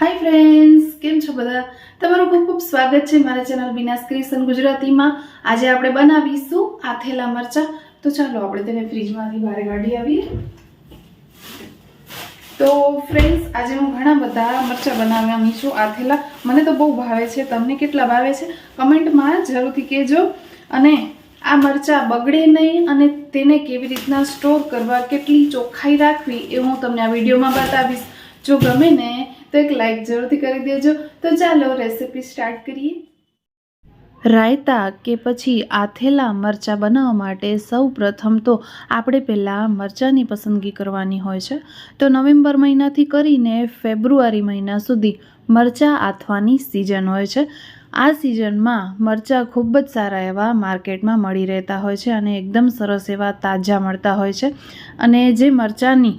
Hi friends કેમ છો બધા? તમારું ખૂબ ખૂબ સ્વાગત છે મારા ચેનલ વિનાશ ક્રિશન ગુજરાતીમાં. આજે આપણે બનાવીશું આથેલા મરચા. તો ચાલો આપણે તેને ફ્રીજમાંથી બહાર કાઢી આવીએ. તો ફ્રેન્ડ્સ આજે હું ઘણા બધા મરચા બનાવવાની છું આથેલા. મને તો બહુ ભાવે છે, તમને કેટલા ભાવે છે? કમેન્ટમાં જરૂરથી કહેજો. અને આ મરચા બગડે નહીં અને તેને કેવી રીતના સ્ટોર કરવા, કેટલી ચોખ્ખાઈ રાખવી એ હું તમને આ વિડીયોમાં બતાવીશ. જો ગમે ને તો એક લાઈક જરૂરથી કરી દેજો. તો ચાલો રેસીપી સ્ટાર્ટ કરીએ. રાયતા કે પછી આથેલા મરચાં બનાવવા માટે સૌ પ્રથમ તો આપણે પહેલાં મરચાંની પસંદગી કરવાની હોય છે. તો નવેમ્બર મહિનાથી કરીને ફેબ્રુઆરી મહિના સુધી મરચાં આથવાની સિઝન હોય છે. આ સિઝનમાં મરચાં ખૂબ જ સારા એવા માર્કેટમાં મળી રહેતા હોય છે અને એકદમ સરસ એવા તાજા મળતા હોય છે. અને જે મરચાંની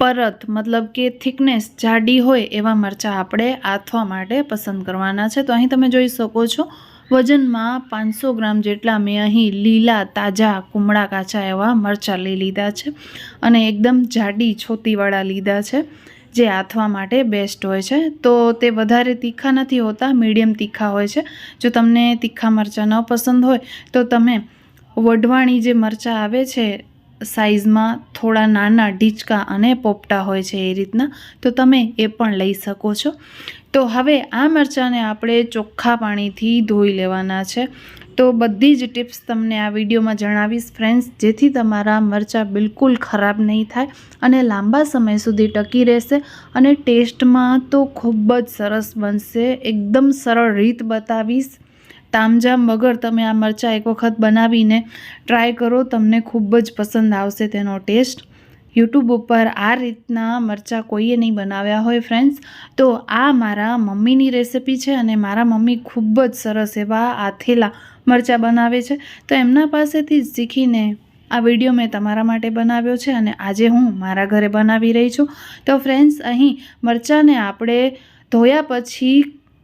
પરત, મતલબ કે થિકનેસ જાડી હોય એવા મરચાં આપણે આથવા માટે પસંદ કરવાના છે. તો અહીં તમે જોઈ શકો છો, વજનમાં પાંચસો ગ્રામ જેટલા મેં અહીં લીલા, તાજા, કુમળા, કાચા એવા મરચાં લઈ લીધા છે અને એકદમ જાડી, છોતીવાળા લીધા છે, જે આથવા માટે બેસ્ટ હોય છે. તો તે વધારે તીખા નથી હોતા, મીડિયમ તીખા હોય છે. જો તમને તીખા મરચાં ન પસંદ હોય, તો તમે વઢવાણી જે મરચાં આવે છે સાઇઝમાં થોડા નાના ઢીચકા અને પોપટા હોય છે એ રીતના, તો તમે એ પણ લઈ શકો છો. તો હવે આ મરચાંને આપણે ચોખ્ખા પાણીથી ધોઈ લેવાના છે. તો બધી જ ટિપ્સ તમને આ વિડીયોમાં જણાવીશ ફ્રેન્ડ્સ, જેથી તમારા મરચાં બિલકુલ ખરાબ નહીં થાય અને લાંબા સમય સુધી ટકી રહેશે અને ટેસ્ટમાં તો ખૂબ જ સરસ બનશે. એકદમ સરળ રીત બતાવીશ. તામઝામ વગર તમે આ મરચાં એક વખત બનાવીને ટ્રાય કરો, તમને ખૂબ જ પસંદ આવશે તેનો ટેસ્ટ. યુટ્યુબ ઉપર આ રીતના મરચાં કોઈએ નહીં બનાવ્યા હોય ફ્રેન્ડ્સ તો આ મારા મમ્મીની રેસિપી છે અને મારા મમ્મી ખૂબ જ સરસ એવા આથેલા મરચાં બનાવે છે. તો એમના પાસેથી શીખીને આ વીડિયો મેં તમારા માટે બનાવ્યો છે અને આજે હું મારા ઘરે બનાવી રહી છું. તો ફ્રેન્ડ્સ અહીં મરચાંને આપણે ધોયા પછી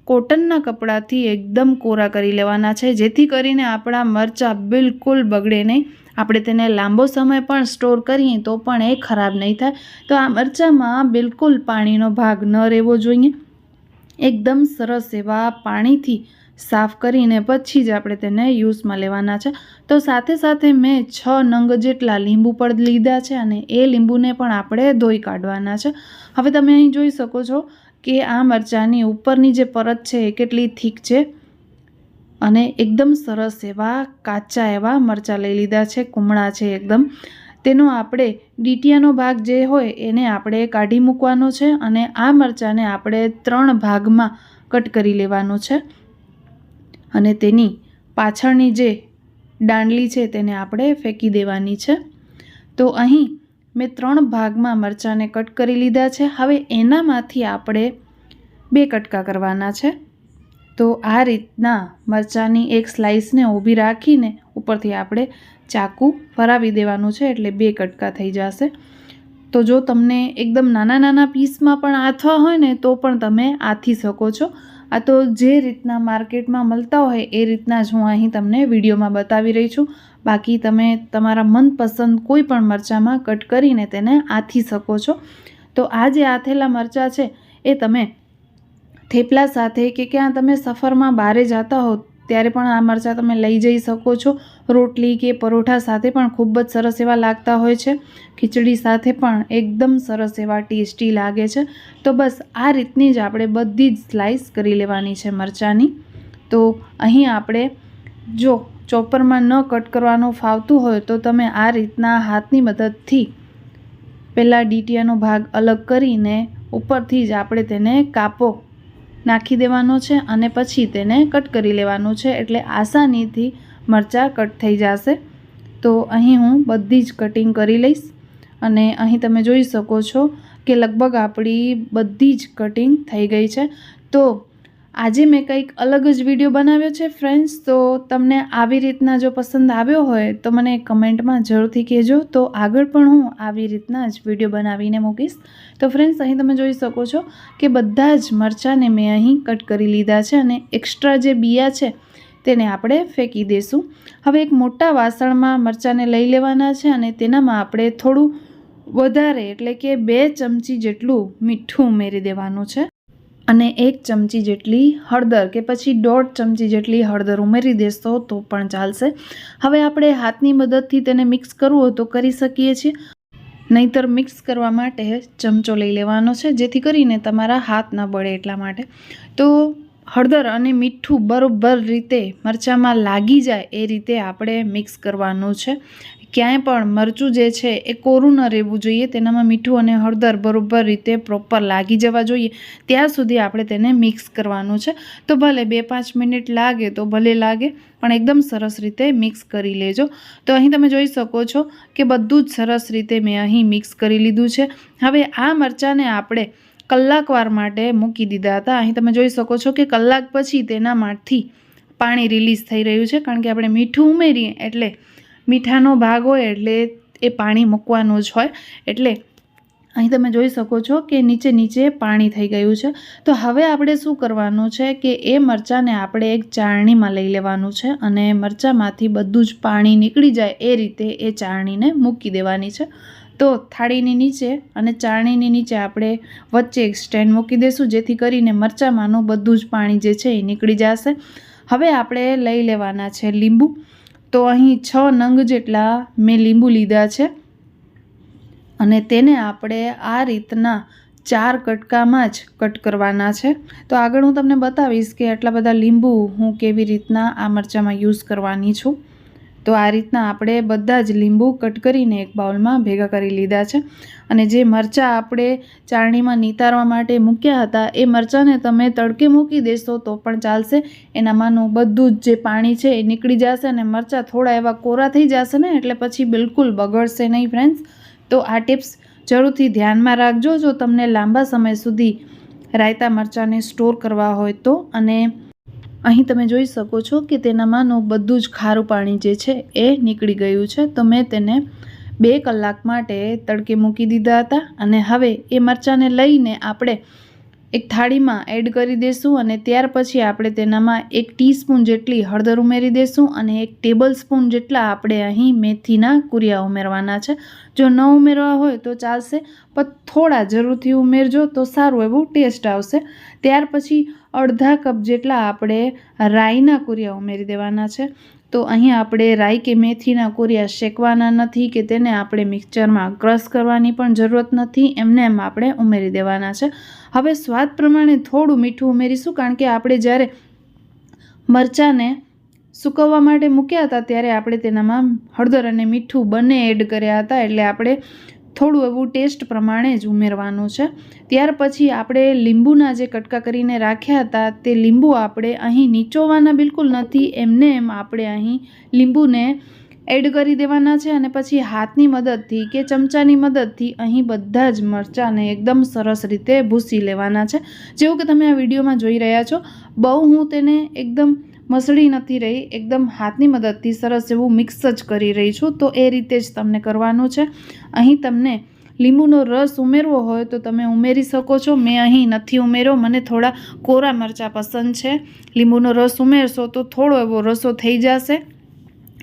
કોટનના કપડાથી એકદમ કોરા કરી લેવાના છે, જેથી કરીને આપણા મરચાં બિલકુલ બગડે નહીં. આપણે તેને લાંબો સમય પણ સ્ટોર કરીએ તો પણ એ ખરાબ નહીં થાય. તો આ મરચાંમાં બિલકુલ પાણીનો ભાગ ન રહેવો જોઈએ. એકદમ સરસ એવા પાણીથી સાફ કરીને પછી જ આપણે તેને યુઝમાં લેવાના છે. તો સાથે સાથે મેં છ નંગ જેટલા લીંબુ પણ લીધા છે અને એ લીંબુને પણ આપણે ધોઈ કાઢવાના છે. હવે તમે અહીં જોઈ શકો છો કે આ મરચાંની ઉપરની જે પરત છે એ કેટલી થીક છે? અને એકદમ સરસ એવા કાચા એવા મરચાં લઈ લીધા છે, કુમળા છે એકદમ. તેનો આપણે ડીટીયાનો ભાગ જે હોય એને આપણે કાઢી મૂકવાનો છે અને આ મરચાંને આપણે ત્રણ ભાગમાં કટ કરી લેવાનું છે. અને તેની પાછળની જે દાંડલી છે તેને આપણે ફેંકી દેવાની છે. તો અહીં મેં ત્રણ ભાગમાં મરચાંને કટ કરી લીધા છે. હવે એનામાંથી આપણે બે કટકા કરવાના છે. તો આ રીતના મરચાંની એક સ્લાઇસને ઊભી રાખીને ઉપરથી આપણે ચાકુ ફરાવી દેવાનું છે એટલે બે કટકા થઈ જશે. તો જો તમને એકદમ નાના નાના પીસમાં પણ આથવા હોય ને તો પણ તમે આથી શકો છો. આ તો જે રીતના માર્કેટમાં મળતા હોય એ રીતના જ હું અહીં તમને વિડીયોમાં બતાવી રહી છું. બાકી તમે તમારા મનપસંદ કોઈ પણ મરચાંમાં કટ કરીને તેને આથી શકો છો. તો આ જે આથેલા મરચાં છે, એ તમે થેપલા સાથે કે ક્યાં તમે સફરમાં બહારે જતા હો ત્યારે પણ આ મરચાં તમે લઈ જઈ શકો છો. રોટલી કે પરોઠા સાથે પણ ખૂબ જ સરસ એવા લાગતા હોય છે. ખીચડી સાથે પણ એકદમ સરસ એવા ટેસ્ટી લાગે છે. તો બસ આ રીતની જ આપણે બધી જ સ્લાઇસ કરી લેવાની છે મરચાંની. તો અહીં આપણે જો ચોપરમાં ન કટ કરવાનું ફાવતું હોય તો તમે આ રીતના હાથની મદદથી પહેલાં ડીટીયાનો ભાગ અલગ કરીને ઉપરથી જ આપણે તેને કાપો. નાખી દેવાનો છે અને પછી તેને કટ કરી લેવાનું છે એટલે આસાનીથી મરચાં કટ થઈ જશે. તો અહીં હું બધી જ કટિંગ કરી લઈશ અને અહીં તમે જોઈ શકો છો કે લગભગ આપણી બધી જ કટિંગ થઈ ગઈ છે. તો આજે મેં કંઈક અલગ જ વીડિયો બનાવ્યો છે ફ્રેન્ડ્સ તો તમને આવી રીતના જો પસંદ આવ્યો હોય, તો મને કમેન્ટમાં જરૂરથી કહેજો. તો આગળ પણ હું આવી રીતના જ વીડિયો બનાવીને મૂકીશ. તો ફ્રેન્ડ્સ અહીં તમે જોઈ શકો છો કે બધા જ મરચાંને મેં અહીં કટ કરી લીધા છે અને એક્સ્ટ્રા જે બિયા છે, તેને આપણે ફેંકી દઈશું હવે એક મોટા વાસણમાં મરચાંને લઈ લેવાના છે અને તેનામાં આપણે થોડું વધારે, એટલે કે બે ચમચી જેટલું મીઠું ઉમેરી દેવાનું છે. અને એક ચમચી જેટલી હળદર કે પછી દોઢ ચમચી જેટલી હળદર ઉમેરી દેશો તો પણ ચાલશે. હવે આપણે હાથની મદદથી તેને મિક્સ કરવું હોય તો કરી શકીએ છીએ. નહીતર મિક્સ કરવા માટે ચમચો લઈ લેવાનો છે, જેથી કરીને તમારા હાથ ન બળે એટલા માટે. તો હળદર અને મીઠું બરોબર રીતે મરચાંમાં લાગી જાય એ રીતે આપણે મિક્સ કરવાનું છે. ક્યાંય પણ મરચું જે છે એ કોરું ન રહેવું જોઈએ. તેનામાં મીઠું અને હળદર બરોબર રીતે પ્રોપર લાગી જવા જોઈએ. ત્યાં સુધી આપણે તેને મિક્સ કરવાનું છે. તો ભલે બે પાંચ મિનિટ લાગે તો ભલે લાગે, પણ એકદમ સરસ રીતે મિક્સ કરી લેજો. તો અહીં તમે જોઈ શકો છો કે બધું જ સરસ રીતે મેં અહીં મિક્સ કરી લીધું છે. હવે આ મરચાંને આપણે કલાકવાર માટે મૂકી દીધા હતા. અહીં તમે જોઈ શકો છો કે કલાક પછી તેનામાંથી પાણી રિલીઝ થઈ રહ્યું છે, કારણ કે આપણે મીઠું ઉમેરીએ એટલે મીઠાનો ભાગ હોય એટલે એ પાણી મૂકવાનું જ હોય. એટલે અહીં તમે જોઈ શકો છો કે નીચે નીચે પાણી થઈ ગયું છે. તો હવે આપણે શું કરવાનું છે કે એ મરચાંને આપણે એક ચાળણીમાં લઈ લેવાનું છે અને મરચાંમાંથી બધું જ પાણી નીકળી જાય એ રીતે એ ચાળણીને મૂકી દેવાની છે. તો થાળીની નીચે અને ચાળણીની નીચે આપણે વચ્ચે એક સ્ટેન્ડ મૂકી દઈશું જેથી કરીને મરચાંમાંનું બધું જ પાણી જે છે એ નીકળી જશે. હવે આપણે લઈ લેવાના છે લીંબુ. તો અહીં છ નંગ જેટલા મેં લીંબુ લીધા છે. અને તેને આપણે આ રીતના ચાર કટકામાં જ કટ કરવાના છે. તો આગળ હું તમને બતાવીશ કે આટલા બધા લીંબુ હું કેવી રીતના આ મરચાંમાં યુઝ કરવાની છું. તો આ રીતના આપણે બધા જ લીંબુ કટ કરીને એક બાઉલમાં ભેગા કરી લીધા છે. અને જે મરચાં આપણે ચાળણીમાં નિતારવા માટે મૂક્યા હતા, એ મરચાંને તમે તડકે મૂકી દેશો તો પણ ચાલશે. એનામાંનું બધું જ જે પાણી છે એ નીકળી જશે અને મરચાં થોડા એવા કોરા થઈ જશે ને, એટલે પછી બિલકુલ બગડશે નહીં ફ્રેન્ડ્સ તો આ ટિપ્સ જરૂરથી ધ્યાનમાં રાખજો. જો તમને લાંબા સમય સુધી રાયતા મરચાંને સ્ટોર કરવા હોય તો, અને અહીં તમે જોઈ શકો છો કે તેનામાંનું બધું જ ખારું પાણી જે છે એ નીકળી ગયું છે. તો મેં તેને બે કલાક માટે તડકે મૂકી દીધા હતા અને હવે એ મરચાંને લઈને આપણે એક થાળીમાં એડ કરી દઈશું અને ત્યાર પછી આપણે તેનામાં એક ટીસ્પૂન જેટલી હળદર ઉમેરી દઈશું અને એક ટેબલ સ્પૂન જેટલા આપણે અહીં મેથીના કુરિયા ઉમેરવાના છે. જો ન ઉમેરવા હોય તો ચાલશે, પણ થોડા જરૂરથી ઉમેરજો તો સારું એવું ટેસ્ટ આવશે. ત્યાર પછી અડધા કપ જેટલા આપણે રાઈના કુરિયા ઉમેરી દેવાના છે. તો અહીં આપણે રાઈ કે મેથીના કોરિયા શેકવાના નથી કે તેને આપણે મિક્સચરમાં ક્રશ કરવાની પણ જરૂરત નથી, એમને એમ આપણે ઉમેરી દેવાના છે. હવે સ્વાદ પ્રમાણે થોડું મીઠું ઉમેરીશું, કારણ કે આપણે જ્યારે મરચાંને સૂકવવા માટે મૂક્યા હતા, ત્યારે આપણે તેનામાં હળદર અને મીઠું બંને એડ કર્યા હતા, એટલે આપણે થોડું એવું ટેસ્ટ પ્રમાણે જ ઉમેરવાનું છે. ત્યાર પછી આપણે લીંબુના જે કટકા કરીને રાખ્યા હતા, તે લીંબુ આપણે અહીં નીચોવાના બિલકુલ નથી. એમને એમ આપણે અહીં લીંબુને એડ કરી દેવાના છે અને પછી હાથની મદદથી કે ચમચાની મદદથી અહીં બધા જ મરચાંને એકદમ સરસ રીતે ભૂસી લેવાના છે. જેવું કે તમે આ વિડીયોમાં જોઈ રહ્યા છો, બહુ હું તેને એકદમ મસળી નથી રહી, એકદમ હાથની મદદથી સરસ એવું મિક્સ જ કરી રહી છું, તો એ રીતે જ તમને કરવાનું છે. અહીં તમને લીંબુનો રસ ઉમેરવો હોય તો તમે ઉમેરી શકો છો. મેં અહીં નથી ઉમેર્યો, મને થોડા કોરા મરચાં પસંદ છે. લીંબુનો રસ ઉમેરશો તો થોડો એવો રસો થઈ જશે.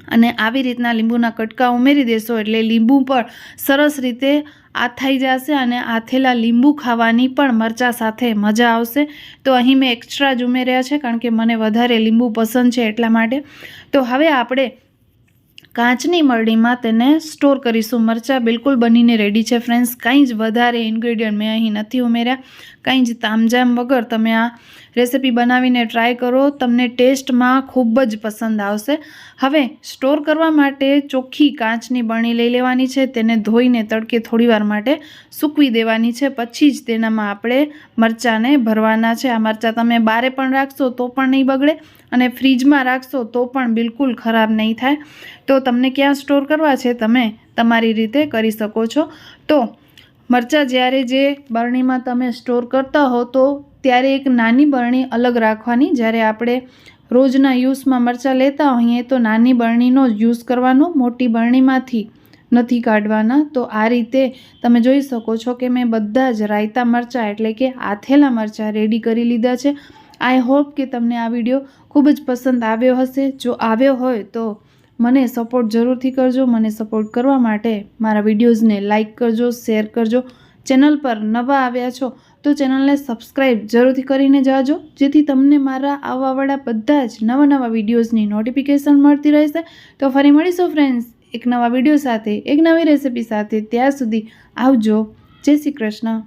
અને આવી રીતના લીંબુના કટકા ઉમેરી દેશો એટલે લીંબુ પર સરસ રીતે આથાઈ જશે અને આથેલા લીંબુ ખાવાની પણ મરચાં સાથે મજા આવશે. તો અહીં મેં એક્સ્ટ્રા જ ઉમેર્યા છે કારણ કે મને વધારે લીંબુ પસંદ છે એટલા માટે. તો હવે આપણે કાચની મરડીમાં તેને સ્ટોર કરીશું. મરચાં બિલકુલ બનીને રેડી છે ફ્રેન્ડ્સ કંઈ જ વધારે ઇન્ગ્રેડિયન્ટ મેં અહીં નથી ઉમેર્યા. કંઈ જ તામઝામ વગર તમે આ રેસિપી બનાવીને ટ્રાય કરો. તમને ટેસ્ટમાં ખૂબ જ પસંદ આવશે. હવે સ્ટોર કરવા માટે ચોખ્ખી કાચની બરણી લઈ લેવાની છે. તેને ધોઈને તડકે થોડીવાર માટે સૂકવી દેવાની છે. પછી જ તેનામાં આપણે મરચાંને ભરવાના છે. આ મરચાં તમે બારે પણ રાખશો તો પણ નહીં બગડે અને ફ્રીજમાં રાખશો તો પણ બિલકુલ ખરાબ નહીં થાય. તો તમને ક્યાં સ્ટોર કરવા છે તમે તમારી રીતે કરી શકો છો. તો મરચાં જ્યારે જે બરણીમાં તમે સ્ટોર કરતા હો તો ત્યારે એક નાની બરણી અલગ રાખવાની. જ્યારે આપણે રોજના યુઝમાં મરચાં લેતા હોઈએ તો નાની બરણીનો જ યુઝ કરવાનો, મોટી બરણીમાંથી નથી કાઢવાના. તો આ રીતે તમે જોઈ શકો છો કે મેં બધા જ રાયતા મરચાં એટલે કે આથેલા મરચાં રેડી કરી લીધા છે. આઈ હોપ કે તમને આ વીડિયો ખૂબ જ પસંદ આવ્યો હશે. જો આવ્યો હોય તો મને સપોર્ટ જરૂરથી કરજો. મને સપોર્ટ કરવા માટે મારા વિડીયોઝને લાઇક કરજો શેર કરજો. ચેનલ પર નવા આવ્યા છો તો ચેનલને સબસ્ક્રાઈબ જરૂરથી કરીને જાજો. જેથી તમને મારા આવવાવાળા બધા જ નવા નવા વિડીયોઝની નોટિફિકેશન મળતી રહેશે. તો ફરી મળીશું ફ્રેન્ડ્સ એક નવા વીડિયો સાથે, એક નવી રેસિપી સાથે. ત્યાં સુધી આવજો. જય શ્રી કૃષ્ણ.